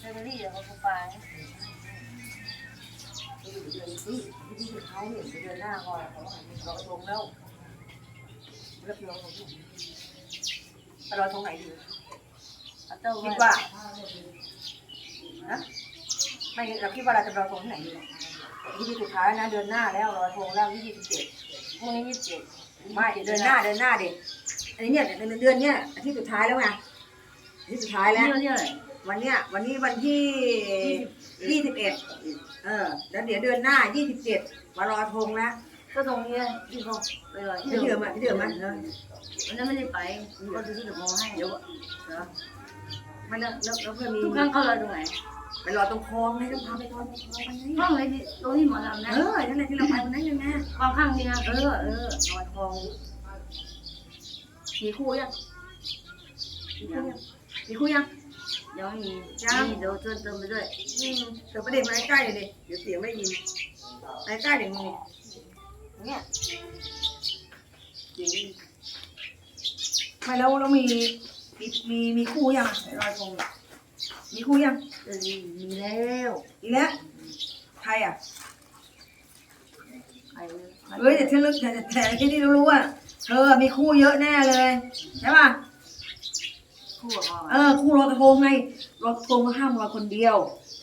เบเกอรี่เอาไปเดือนนี้ที่เขาเนี่ยเดือนหน้าก่อนเขาบอกเราตรงแล้วเลือกเราไปรอตรงไหนดีเอาเต้าคิดว่าว่านะไม่เราคิดว่าเราจะรอตรงที่ไหนดียี่สิบสุดท้ายนะเดือนหน้าแล้วรอตรงแล้วยี่สิบเจ็ดพรุ่งนี้ยี่สิบเจ็ดไม่เดือนหน้าเดือนหน้าเด็กอันนี้เนี่ยเดือนเดือนเนี้ยอาทิตย์สุดท้ายแล้วไงอาทิตย์สุดท้ายแล้วนี่เนี่ย วันเนี้ยวันนี้วันที่ยี่สิบเอ็ดเออแล้วเดี๋ยวเดือนหน้ายี่สิบเจ็ดมารอธงแล้วก็ตรงนี้ที่เขาไปเลยที่เดิมอะที่เดิมอะเออวันนั้นไม่ได้ไปก็จะซื้อดอกไม้ให้เดี๋ยวเหรอไม่แล้วแล้วแล้วเพื่อนมีทุกครั้งเขาเลยตรงไหนไปรอตรงคลองไงต้องพาไปรอตรงคลองไปไงห้องไหนที่ตรงที่หมอทำนะเออนั่นแหละที่เราไปวันนั้นยังไงความข้างนี้นะเออเออรอทองมีคู่ยังมีคู่ยังยังไม่มียัง นี่เดี๋ยวเติมเติมไปด้วยอืมเดี๋ยวประเด็นมาใกล้ๆเลยดิเดี๋ยวเสียงไม่ยินมาใกล้ๆเดี๋ยวมึงเนี่ยไม่แล้วแล้วมีมีมีมีคู่ยังรอยทงมีคู่ยังเออมีแล้วอีกแล้วใครอะใครเฮ้ยแต่ที่ลึกแต่แต่ที่นี่รู้ว่าเธอมีคู่เยอะแน่เลยใช่ป่ะ คู่กับพ่อเออคู่รอยกระทงไงรอยกระทงก็ห้ามรอยคนเดียว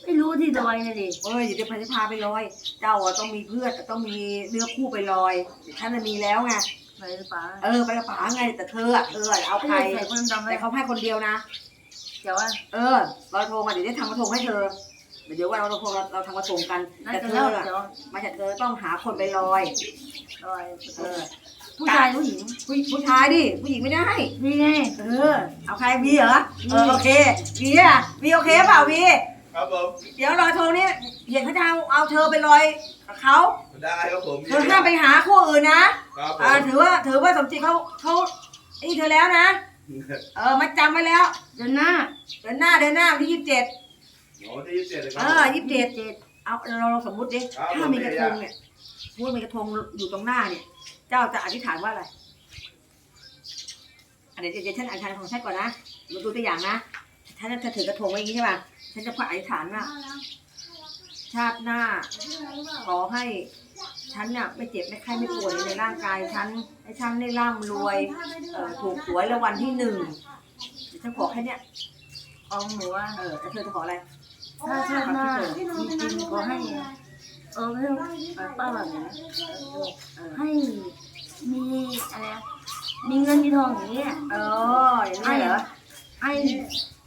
ไม่รู้ที่ดอยนะดิเอ้ยเดี๋ยวพาจะพาไปลอย เจ้าอะต้องมีเพื่อนต้องมีเนื้อคู่ไปลอยฉันน่ะมีแล้วไงไปหรือเปล่าเออไปกระป๋าไงแต่เธออะเออเอาใครใส่คนดำไปแต่เขาให้คนเดียวนะ เดี๋ยวว่าเออลอยกระทงอะเดี๋ยวได้ทำกระทงให้เธอเดี๋ยวเดี๋ยววันเรากระทงเราเราทำกระทงกันน่าแต่จะเธเล่าออะเดี๋ยวมาจากเธอต้องหาคนไปลอยดอยเออ ผู้ชายผู้หญิงผู้ผู้ชายดิผู้หญิงไม่ได้ นี่ไงเออเอาใครบีเหรอเออโอเคบีอะบีโอเคเปล่าบีครับผมเดี๋ยวลอยโทงนี่เห็นเขาจะเอาเอาเธอไปลอยกับเขาได้ครับผมเธอห้ามไปหาคู่อื่นนะครับผอ่าม ถือว่าถือว่าสมจิตเขาเขาไอ้นี่เธอแล้วนะเออมาจำไว้แล้วเดือนหน้าเดือนหน้าเดือนหน้าวันที่ยี่สิบเจ็ดโอ้ที่ยี่สิบเจ็ดเลยคเอรับอยี่สิบเจ็ดเจ็ดเอาเราเราสมมุติดิครับถ้ามีกระทงเนี่ยพูดมีกระทงอยู่ตรงหน้าเนี่ย เจ้าจะอธิษฐานว่าอะไรอันเดี๋ยวเดี๋ยวฉันอธิษฐานของฉันก่อนนะมาดูตัวอย่างนะฉันจะถือกระทงไว้อย่างนี้ใช่ป่ะฉันจะพออธิษฐานว่าชาติหน้า ขอให้ฉันเนี่ยไม่เจ็บไม่ไข้ไม่ป่วยในร่างกายฉันให้ฉันได้ร่ำรวยเอ่อถูกหวยรางวัลที่หนึ่งเดี๋ยวฉันขอแค่เนี้ยเอาหนูว่าเออแล้วเธอจะขออะไรถ้าชาติหน้ามีจริงขอให้ เออไม่ต้องป้าแบบนี้เออให้มีอะไรอะมีเงินมีทองอย่างนี้ยเอออย่างนี้เหรอให้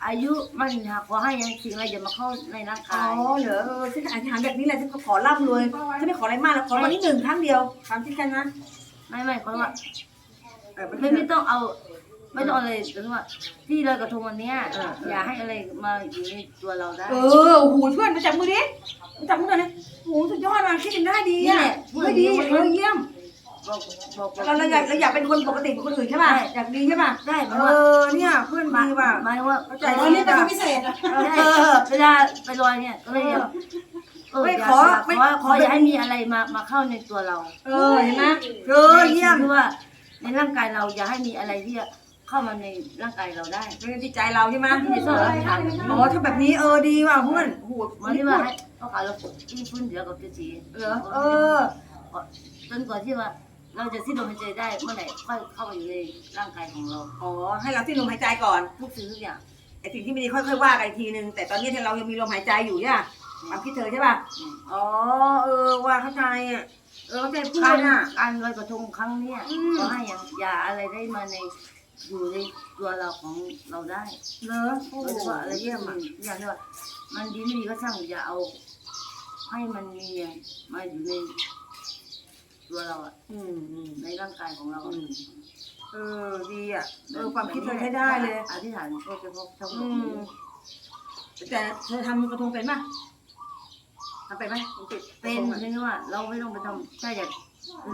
อายุมันค่ะขอให้ยังสิ่งอะไรอย่ามาเข้าในร่างอ๋กายอเหรอเออฉันอธิษฐานแบบนี้แหละฉันก็ขอร่ำรวยฉันไม่ขออะไรมากแล้วขอวันนี้หนึ่งครั้งเดียวคำที่กันนะไม่ไม่เขาว่าเออไม่ไม่ต้องเอา ไม่ต้องอะไรถึงว่าที่ลอยกระทงวันเนี้ยอย่าให้อะไรมาอยู่ในตัวเราได้ เออโอ้โหเพื่อนมาจับมือดิมาจับมือหน่อยนะโอ้โหสุดยอดมาคิดถึงได้ดีอะเฮ้ยดีเออเยี่ยมบอกบอกบอก เราเราอยากเราอยากเป็นคนปกติเหมือนคนอื่นใช่ป่ะอยากดีใช่ป่ะได้เพเอราะว่าอเนี่ยเพื่อนดีป่ะ หมายว่าเข้าใจเอดีอนี่เป็นป่ะพิเศษเอได้อเวลาไปลอยเนี่ยก็เลยอยากเออไม่อยากขออยากไม่ ขอขขออแบบอย่าให้มีอะไรมามาเข้าในตัวเราเออเห็นไหมเออเยี่ยมคือว่าในร่างกายเราอย่าให้มีอะไรที่จะ เข้ามาในร่างกายเราได้เป็นที่ใจเราใช่ไหมที่จะต้องทำอ๋อถ้าแบบนี้เออดีว่ะเพื่อนโอ้โหมันที่ว่าให้เขาขายเราที่พื้นเดียวกับตัวจีเหรอเออ จนกว่าที่ว่าเราจะสิ้นลมหายใจได้เมื่อไหร่ค่อยเข้าไปอยู่ในร่างกายของเรา อ๋อ ให้เราที่ลมหายใจก่อน ทุกสิ่งทุกอย่างไอ้สิ่งที่ไม่ดีค่อยๆว่ากันอีกทีนึง แต่ตอนนี้ที่เรายังมีลมหายใจอยู่เนี่ยความคิดเธอใช่ป่ะอ๋อ เออ ว่าเข้าใจอะ เออเข้าใจเพื่อการนอะ การลอยกระทงครั้งเนี้ยอืม ขอให้อย่าอย่าอะไรได้มาใน อยู่ในตัวเราของเราได้เหรอโอ้โดยโหเฉพาะอะไรที่เยี่ยมมัอะนอย่างที่ว่ามันดีไม่ดีก็ช่างอย่าเอา ให้มันมีมาอยู่ในตัวเราอะอืมอืมในร่างกายของเราอือะมเออดีอะเออความคิดเธอใช้ได้เลย อธิษฐานก็จะพบทั้งหมอืดม แต่เธอทำกระทงเป็นป่ะทำเป็นไหมปเป็นเพียงแต่ว่าเราไม่ต้องไปทำใช่แต่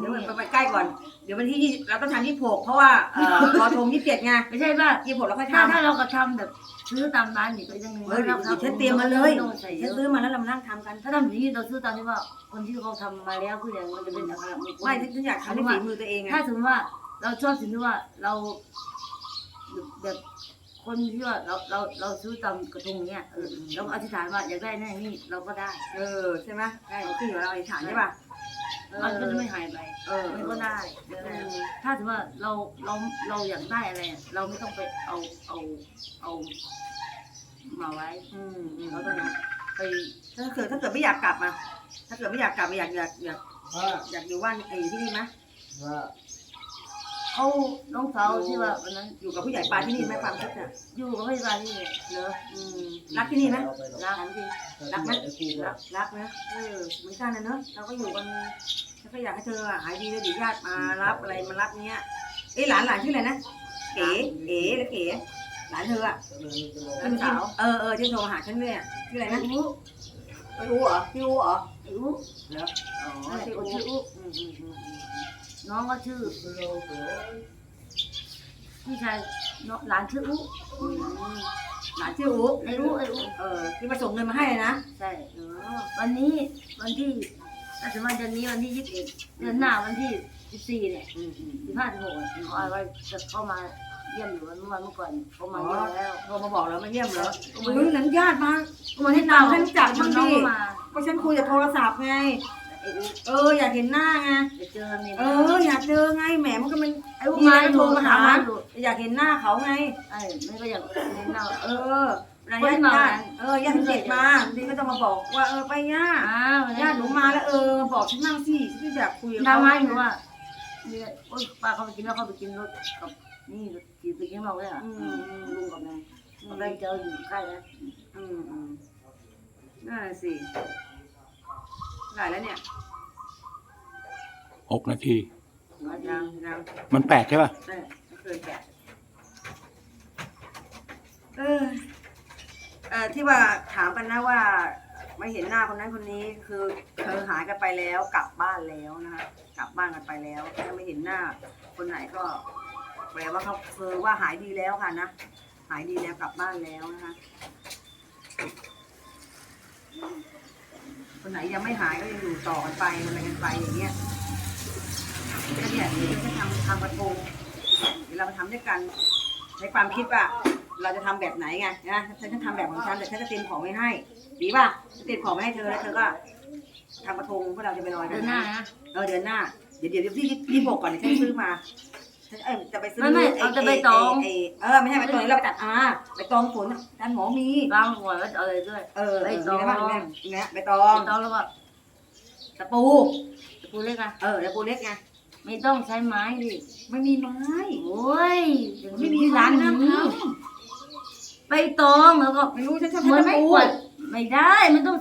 เดี๋ยวไปใกล้ก่อน เดี๋ยววันที่ยี่เราต้องทำยี่หกเพราะว่าเอ่อรอธงยี่สิบเจ็ดไงไม่ใช่ว่ายี่หกเราค่อยถ้าทำ ถ้าเรากระทำแบบซื้อตามร้านนี่ก็ยังหนึ่งเออเดี๋ยวเดี๋ยวฉันเตรียมมาเลยต้องใส่เยฉันอะซื้อมาแล้วเรามานั่งทำกัน ถ้าทำอย่างนี้เราซื้อตามที่ว่าคนที่เขาทำมาแล้วคืออย่างมันจะเป็นอัคระมงคลไม่ฉันอยากทำให้ฝีมือตัวเองไงถ้าสมมติว่าเราชอบสิ่งที่ว่าเราแบบคคนที่ว่าเราเราเราซื้อตามกระทงเนี้ยเออเราก็อธิษฐานว่าอยากได้แน่นี่เราก็ได้ เออใช่ไหมได้ขึ้นอยู่กับเราอธิษฐานใช่ป่ะเออ มันก็จะไม่หายไปเออมันก็ได้เออถ้าถือว่าเราเราเราอยากได้อะไรอะเราไม่ต้องไปเอาเอาเอา มาไว้อืมอืมเราต้องไปถ้าเกิดถ้าเกิดไม่อยากกลับมา ถ้าเกิดไม่อยากกลับมาอยากอยากอยากว่าอยากอยู่บ้านไอ้ที่นี่ไหมว่า เอาน้องสาวที่ว่าวันนั้นอยู่กับผู้ใหญ่ปลาที่นี่ไหมความคิดน่ะอยู่กับพี่บาลนี่เลยเหรออืมรักที่นี่ไหมเอาไปหรอกรักจริงรักไหมไอ้คู่รัว่ากรักนะเออเหมือนกันนะเนอะเราก็อยู่กันฉันก็อยากให้เธออะหายดีแล้วเดี๋ยวญาติมารับอะไรมารับเนี้ยเอ้หลานหลานชื่ออะไรนะเอ๋เอ๋แล้วเก๋หลานเธออะก็เลยจะรอที่เออเออที่โทรมาหาฉันเนี่ยชื่ออะไรนะอู้ไม่รู้เหรอพี่รู้เหรออู้เหรออ๋อนั่นแหละชื่อคนอู้ชื่ออู้อืมอืมอืมอืม น้องก็ชื่อคือเราเสือพี่ชายน้องหลานชื่ออู้อืมหลานชื่ออู้ไอ้อู้ไอ้อู้เออที่มาส่งเงินมาให้นะใช่เออวันนี้วันที่ถ้าถึงวันเดือนนี้วันที่ยี่สิบเอ็ดเดือนหน้าวันที่สิบสี่เนี่ย อืมอืมสิบห้าสิบหกเนี่ยเขาเอาไว้จะเข้ามาเยี่ยมอยู่วันเมื่อวันเมื่อก่อนเขามาเยี่ยมแล้วโทรมาบอกแล้วมาเยี่ยมเหรอเขามามึงนั้นญาติมาเขามาให้เราให้รู้จักมับ้างนน้องดิก็มาก็ฉันคุยกับโทรศัพท์ไงไอ้อู้ เอออยากเห็นหน้าไงไปเจอเนี่ยเอออยากเจอไงแหมมันก็เป็นไอ้อู้มาอยู่โทรมาหามาอยู่อยากเห็นหน้าเขาไงไอ้ไม่ก็อยากเห็นเราเอเออ อรายคนญาติมาญาติเออญาติเด็กมาบางทีก็จะมาบอกว่าเออไปย่าอ้าวญาติหนูมาแล้วเออบอกฉันนั่งสิฉันอยากคุยกับดาเขาวไม้หนูว่าเนี่ยโอ๊ยป้าเขาไปกินแล้วเขาไปกินรถกับนี่ขี่ไปกินเราเลยอะอืมอืมลุงกับนายอะไรเจออยู่ใกล้แล้วอืมอืมนั่นนะสิเท่า ไหร่แล้วเนี่ยหกนาที ยังยังมันแปดใช่ป่ะเออไม่เคยแกะเออเออที่ว่าถามกันนะว่าไม่เห็นหน้าคนนั้นคนนี้คือเธอหายกันไปแล้ว กลับบ้านแล้วนะคะกลับบ้านกันไปแล้วถ้าไม่เห็นหน้า คนไหนก็แปลว่าเขาคือว่าหายดีแล้วค่ะนะหายดีแล้วกลับบ้านแล้วนะคะ คนไหนยังไม่หายก็ยังอยู่ต่อกันไปอะไรกันไปอย่างเงี้ยก็เนี่ยเดี๋ยวจะทำทำกระทงเดี๋ยวเราไปทำด้วยกันในความคิดว่าเราจะทำแบบไหนไงนะฉันจะทำแบบของฉันแต่ฉันจะเตรียมของไว้ให้ดีป่ะจะเตรียมของไว้ให้เธอแล้วเธอก็ทำกระทงเพื่อเราจะไปลอยกัเดินหน้านะเออเดือนหน้าเดี๋ยวเดี๋ยวที่ที่บอกก่อนเดี๋ยวฉันซื้อมาฉัน เออจะไปซื้อไม่ไม่เอาจะไปตองไเออไม่ใช่ไปตองเราไปตัดอ่าไปตองฝนอาจารย์หมอมีวางหัวแล้วจะเอาอะไรด้วย เออใบไปตตอองงมีอะไรบ้างเนี่ยไปตอตงองแล้วก็ตะปู ตะปูเล็กอะเออตะปูเล็กไงไม่ต้องใช้ไม้ดิไม่มีไม้โอ้ยไม่มีที่ร้านไม้นี้นะไปตองแล้วก็ไม่รู้ฉันชอบเหมือนตะไม่ปูกวาดไม่ได้มันต้อง